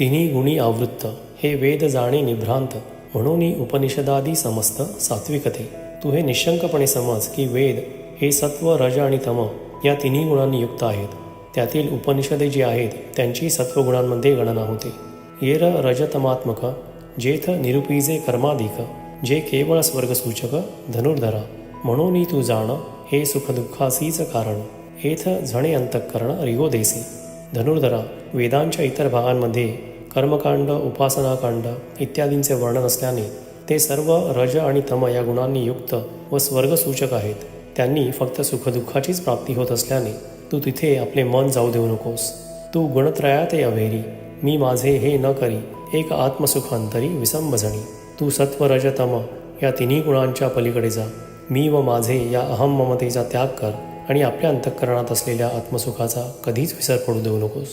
तिन्ही गुणी आवृत्त हे वेद जाणे निभ्रांत म्हणून उपनिषदादी समस्त सात्विकते. तू हे निशंकपणे समज की वेद हे सत्व रज आणि तम या तिन्ही गुणांनी युक्त आहेत. त्यातील उपनिषदे जी आहेत त्यांची सत्वगुणांमध्ये गणना होते. येर रजतमात्मक जेथ निरुपीजे कर्माधिक जे केवळ स्वर्गसूचक धनुर्धरा म्हणून तू जाण हे सुखदुःखासीच कारण हेथ झणे अंतःकरण रिगोदेसी धनुर्धरा वेदांच्या इतर भागांमध्ये कर्मकांड उपासनाकांड इत्यादींचे वर्णन असल्याने ते सर्व रज आणि तम या गुणांनी युक्त व स्वर्गसूचक आहेत. त्यांनी फक्त सुखदुःखाचीच प्राप्ती होत असल्याने तू तिथे आपले मन जाऊ देऊ नकोस. तू गुणत्रयाते अभेरी मी माझे हे न करी एक आत्मसुख अंतरी विसंबजणी तू सत्व रज तम या तिन्ही गुणांच्या पलीकडे जा. मी व माझे या अहम ममतेचा त्याग कर आणि आपल्या अंतःकरणात असलेल्या आत्मसुखाचा कधीच विसर पडू देऊ नकोस.